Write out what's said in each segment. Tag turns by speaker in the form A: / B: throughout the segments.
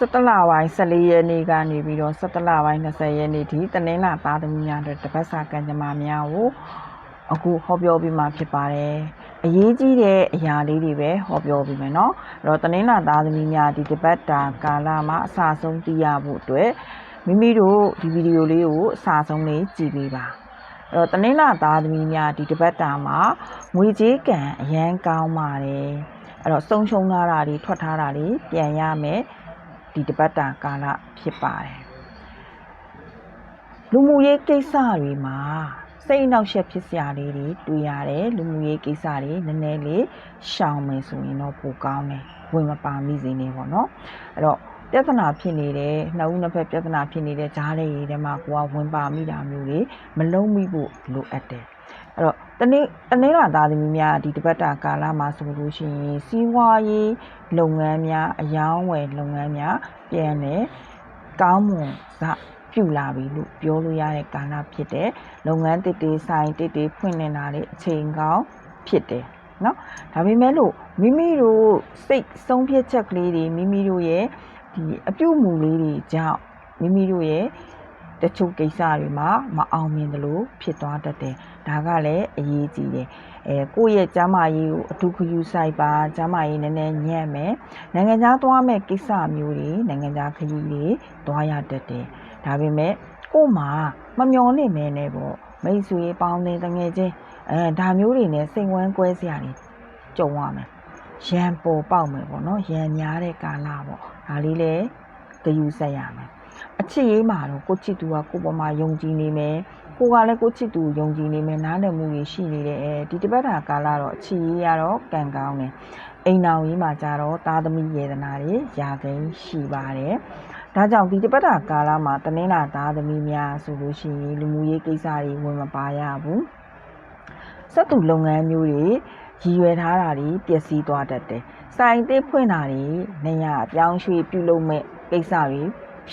A: 17လပိုင်း14ရက်နေ့ကနေပြီးတော့17လပိုင်း20ရက်နေ့ထိတနင်္လာသားသမီးများအတွက်တပတ်စာကံကြမ္မာများကိုအခုဟောပြောပြီးမှဖြစ်ပါတယ်အရေးကြီးတဲ့အရာလေးတွေပဲဟောပြောပြီးမယ်เนาะအဲ့တော့တနင်္လာသားသမီးများဒီတပတ်တာကာလမှာအစဆုံးသိရဖို့အတွက်မိမိတို့ဒီဗီဒီယိုလေးကိုအစဆုံးလေးကြည့်ပေးပါအဲ့တော့တနင်္လာသားသမီးများဒီတပတ်တာမှာငွေကြေးကံအရန်ကောင်းပါတယ်အဲ့တော့စုံရှုံထားတာတွေထွက်ထားတာတွေပြန်ရမယ် ဒီတပတ်တာကာလဖြစ်ပါတယ်လူမှုရေးကိစ္စတွေမှာစိတ်အနှောက်အယှက်ဖြစ်စရာလေးတွေတွေ့ရတယ်လူမှုရေးကိစ္စတွေနည်းနည်းလေးရှောင်မယ်ဆိုရင်တော့ပိုကောင်းတယ်ဝင်မပါမိစေနဲ့ပေါ့နော်အဲ့တော့ပြဿနာဖြစ်နေတယ်နှစ်ဦးနှစ်ဖက်ပြဿနာဖြစ်နေတဲ့ဂျားလေးတွေထဲမှာကိုကဝင်ပါမိတာမျိုးတွေမလုံးမိဖို့လိုအပ်တယ်အဲ့တော့ တနေ့တနေ့လာသားသမီးများဒီတပတ်တာကာလမှာဆိုလို့ရှိရင်စီးပွားရေးလုပ်ငန်းများအယောင်းဝယ်လုပ်ငန်းများပြန်တယ်ကောင်းမွန်စပြုလာပြီလို့ပြောလို့ရတဲ့ကာလဖြစ်တဲ့လုပ်ငန်းတစ်တေးဆိုင်တစ်တေးဖွင့်နေတာလေအချိန်ကောင်းဖြစ်တယ်နော်ဒါပေမဲ့လို့မိမိတို့စိတ်ဆုံးဖြတ်ချက်ကလေးတွေမိမိတို့ရဲ့ဒီအပြုတ်မူလေးတွေကြောင့်မိမိတို့ရဲ့ တချို့ကိစ္စတွေမှာမအောင်မြင်သလိုဖြစ်သွားတတ်တယ်ဒါကလည်းအရေးကြီးတယ်အဲကိုယ့်ရဲ့ကျမ်းမာရေးကိုအထူးဂရုစိုက်ပါကျမ်းမာရေးနည်းနည်းညံ့မယ်နိုင်ငံခြားသွားမဲ့ကိစ္စမျိုးတွေနိုင်ငံခြားခရီးတွေသွားရတတ်တယ်ဒါပေမဲ့ကို့မှာမမျော်လင့်မဲနဲ့ပေါ့မိတ်ဆွေပေါင်းတဲ့တငယ်ချင်းအဲဒါမျိုးတွေနဲ့စိတ်ဝမ်းကွဲစရာတွေကြုံရမယ်ရန်ပေါ်ပေါက်မယ်ပေါ့နော်ရန်များတဲ့ကာလပေါ့ဒါလေးလည်းဂရုစိုက်ရမယ် အချစ်ရေးမှာတော့ကိုချစ်သူကကိုပေါ်မှာယုံကြည်နေမယ်ကိုကလည်းကိုချစ်သူယုံကြည်နေမယ်နားလည်မှုတွေရှိနေတယ်အဲဒီတပတ်တာကာလတော့အချစ်ရေးရတော့ကံကောင်းတယ်အိမ်တော်ကြီးမှာကြတော့သားသမီးယေဒနာတွေယာကိန်းရှိပါတယ်ဒါကြောင့်ဒီတပတ်တာကာလမှာတနင်္လာသားသမီးများဆိုလို့ရှိရင်လူမှုရေးကိစ္စတွေဝင်မပါရဘူးစက်သူလုပ်ငန်းမျိုးတွေရည်ရွယ်ထားတာတွေပျက်စီးသွားတတ်တယ်။စိုင်သေးဖွင့်တာတွေနေရအပြောင်းရွှေ့ပြုလုပ်မဲ့ကိစ္စတွေ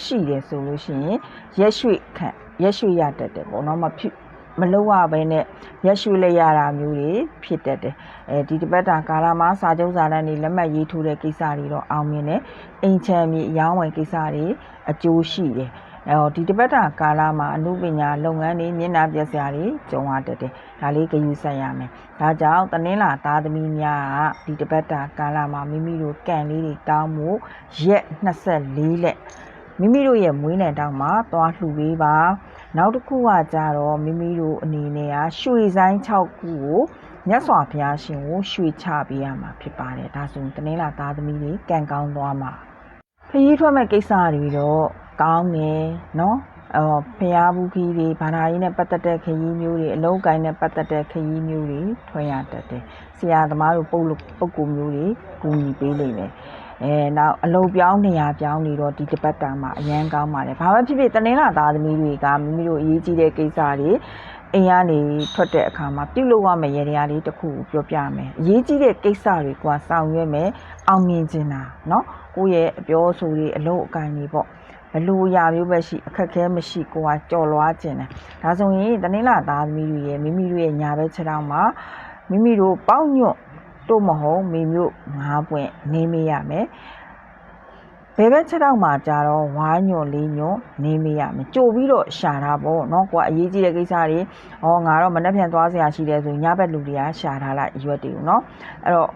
A: ရှိတယ်ဆိုလို့ရှိရင်ရက်ရွှေ့ခန့်ရက်ရွှေ့ရတတ်တယ်ပေါ့နော်မဖြစ်မလောက်ရဘဲနဲ့ရက်ရွှေ့လိုက်ရတာမျိုးတွေဖြစ်တတ်တယ်အဲဒီတပတ်တာကာလမှာစာချုပ်စာတမ်းတွေလက်မှတ်ရေးထိုးတဲ့ကိစ္စတွေတော့အောင်မြင်တယ်အိမ်ချမ်းမြေအယောင်းဝယ်ကိစ္စတွေအကျိုးရှိတယ်အဲဒီတပတ်တာကာလမှာအမှုပညာလုပ်ငန်းတွေမျက်နှာပြစရာတွေကြုံရတတ်တယ်ဒါလေးဂရုစိုက်ရမယ်ဒါကြောင့်တနင်္လာသားသမီးများကဒီတပတ်တာကာလမှာမိမိတို့ကံလေးတွေတောင်းမှုရက်24လက် မိမိတို့ရဲ့မွေးနေ့တောင်မှာသွားလှူပေးပါနောက်တစ်ခုကကြတော့မိမိတို့အနေနဲ့ကရွှေဆိုင်6ခုကိုမြတ်စွာဘုရားရှင်ကိုရွှေချပေးရမှာဖြစ်ပါတယ်ဒါဆိုရင်တနင်္လာသားသမီးတွေကံကောင်းသွားမှာခရီးထွက်မဲ့ကိစ္စတွေတော့ကောင်းတယ်နော်အော်ဖျားဘူးခီးတွေဘာသာရေးနဲ့ပတ်သက်တဲ့ခရီးမျိုးတွေအလုံးကိုင်းနဲ့ပတ်သက်တဲ့ခရီးမျိုးတွေထွင်ရတတ်တယ်ဆရာသမားတို့ပုတ်လို့ပုတ်ကူမျိုးတွေကူညီပေးလိမ့်မယ် အဲနောက်အလုံပြောင်းနေရာပြောင်းနေတော့ဒီတပတ်တာမှာအရန်ကောင်းပါတယ်ဘာပဲဖြစ်ဖြစ်တနင်္လာသားသမီးတွေကမိမိတို့အရေးကြီးတဲ့ကိစ္စတွေအိမ်ကနေထွက်တဲ့အခါမှာပြုလုပ်ရမယ့်ရတရားလေးတစ်ခုကိုပြောပြမယ်အရေးကြီးတဲ့ကိစ္စတွေကဆောင်ရွက်မယ်အောင်မြင်ခြင်းတာเนาะကိုယ့်ရဲ့အပြောအဆိုတွေအလုပ်အကိုင်တွေပေါ့ဘလို့ရာမျိုးပဲရှိအခက်ခဲမရှိကိုကကြော်လွားခြင်းတယ်ဒါဆိုရင်တနင်္လာသားသမီးတွေရဲ့မိမိတို့ရဲ့ညာဘက်ခြေထောက်မှာမိမိတို့ပေါက်ညွတ် တို့မဟုတ်မိမျိုးငါးပွင့်နေမေးရမယ်ဘယ်ဘက်ခြေထောက်မှာကြတော့ဝါညွန့်လေးညွန့်နေမေးရမယ်ကြိုပြီးတော့ရှာတာပေါ့เนาะကိုကအရေးကြီးတဲ့ကိစ္စတွေဟောငါတော့မနှက်ပြန်သွားစရာရှိတယ်ဆိုရင်ညဘက်လူတွေကရှာထားလိုက်ရွက်တွေကိုเนาะအဲ့တော့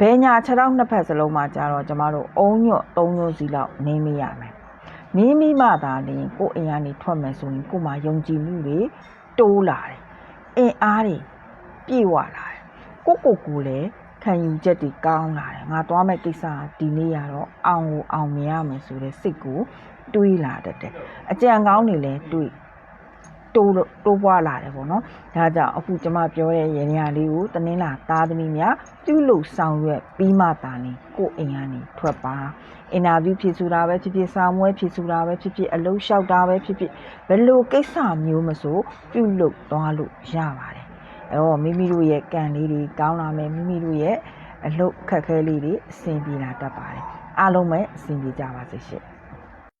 A: ဘယ်ညာခြေထောက်နှစ်ဖက်စလုံးမှာကြတော့ကျမတို့အုံညွန့်သုံးညွန့်စီလောက်နေမေးရမယ်နေမိမှသာလျှင်ကိုယ်အိမ်ကနေထွက်မယ်ဆိုရင်ကိုယ်မှာယုံကြည်မှုတွေတိုးလာတယ်အင်အားတွေပြည့်ဝလာတယ် ကိုကိုကိုလည်းခံယူချက်တွေကောင်းလာတယ်ငါသွားမဲ့ကိစ္စကဒီနေ့ရတော့အောင်ကိုအောင်မြင်ရမယ်ဆိုတဲ့စိတ်ကိုတွေးလာတတ်တယ်အကြံကောင်းတွေလည်းတွေးတိုးလို့တိုးပွားလာတယ်ပေါ့နော်ဒါကြောင့်အခုကျမပြောတဲ့ရင်းရလေးကိုတနင်္လာသားသမီးများပြုလုပ်ဆောင်ရွက်ပြီးမှသာနေကိုယ်အိမ်ကနေထွက်ပါအင်တာဗျူးဖြည့်ဆိုတာပဲဖြစ်ဖြစ်စာမွဲဖြည့်ဆိုတာပဲဖြစ်ဖြစ်အလုပ်လျှောက်တာပဲဖြစ်ဖြစ်ဘယ်လိုကိစ္စမျိုးမဆိုပြုလုပ်သွားလို့ရပါတယ် အဲ့တော့မိမိတို့ရဲ့ကံလေးတွေကောင်းလာမယ်မိမိတို့ရဲ့အလုပ်ခက်ခဲလေးတွေအဆင်ပြေလာတတ်ပါတယ်အားလုံးပဲအဆင်ပြေကြပါစေရှင့်